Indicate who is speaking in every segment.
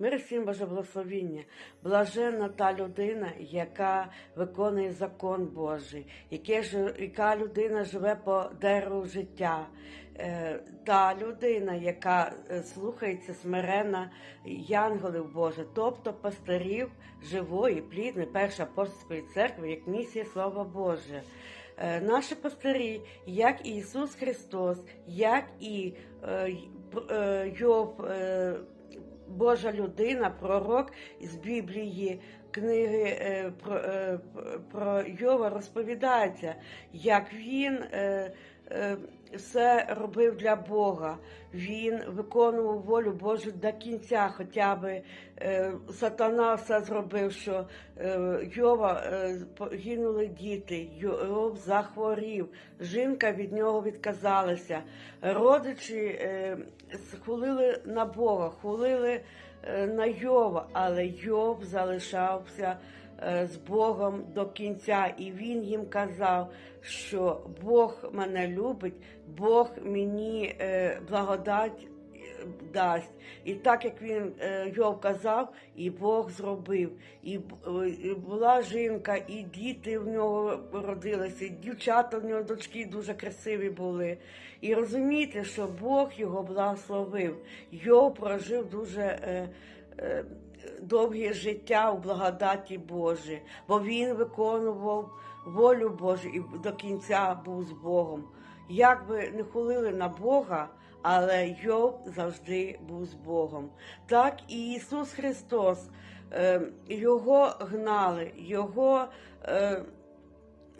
Speaker 1: Мир всім Боже благословіння. Блаженна та людина, яка виконує закон Божий, яка людина живе по дереву життя. Е, Та людина, яка е, слухається смирена янголів Боже, тобто пастирів живої, плідної першої апостольської церкви, як місія Слава Боже. Наші пастирі, як і Ісус Христос, як і е, Йов, Божа людина, пророк з Біблії, книги е, про, е, про Йова розповідається, як він е, все робив для Бога. Він виконував волю Божу до кінця, хоча би е, сатана все зробив, що е, Йова е, погинули діти, Йов захворів, жінка від нього відказалася. Родичі е, хулили на Бога, хулили е, на Йова, але Йов залишався е, з Богом до кінця, і він їм казав, що Бог мене любить, Бог мені е, благодать е, дасть. І так як він е, Йов казав, і Бог зробив. І е, була жінка, і діти в нього родилися, і дівчата в нього дочки дуже красиві були. І розумієте, що Бог його благословив. Йов прожив дуже. Е, Довге життя у благодаті Божій, бо він виконував волю Божу і до кінця був з Богом. Як би не хулили на Бога, але Йов завжди був з Богом. Так і Ісус Христос, е, його гнали, його е,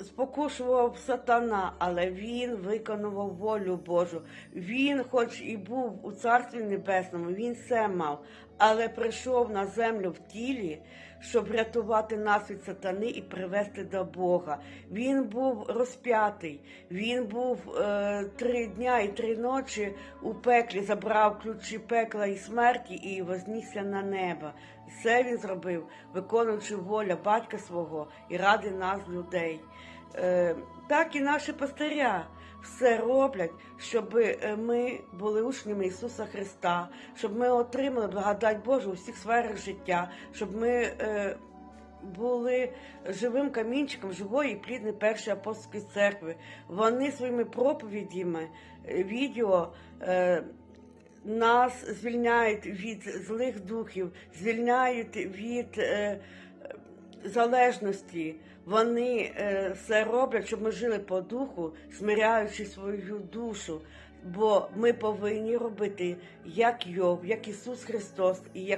Speaker 1: спокушував сатана, але він виконував волю Божу. Він, хоч і був у Царстві Небесному, він все мав, але прийшов на землю в тілі, щоб врятувати нас від сатани і привести до Бога. Він був розп'ятий, він був е, три дня і три ночі у пеклі, забрав ключі пекла і смерті і вознісся на небо. Все він зробив, виконуючи волю батька свого і ради нас, людей. Е, так і наші пастиря все роблять, щоб е, ми були учнями Ісуса Христа, щоб ми отримали благодать Божу у всіх сферах життя, щоб ми е, були живим камінчиком живої і плідної першої апостольської церкви. Вони своїми проповідями, е, відео. Нас звільняють від злих духів, звільняють від е, залежності. Вони е, все роблять, щоб ми жили по духу, смиряючи свою душу. Бо ми повинні робити як Йов, як Ісус Христос і як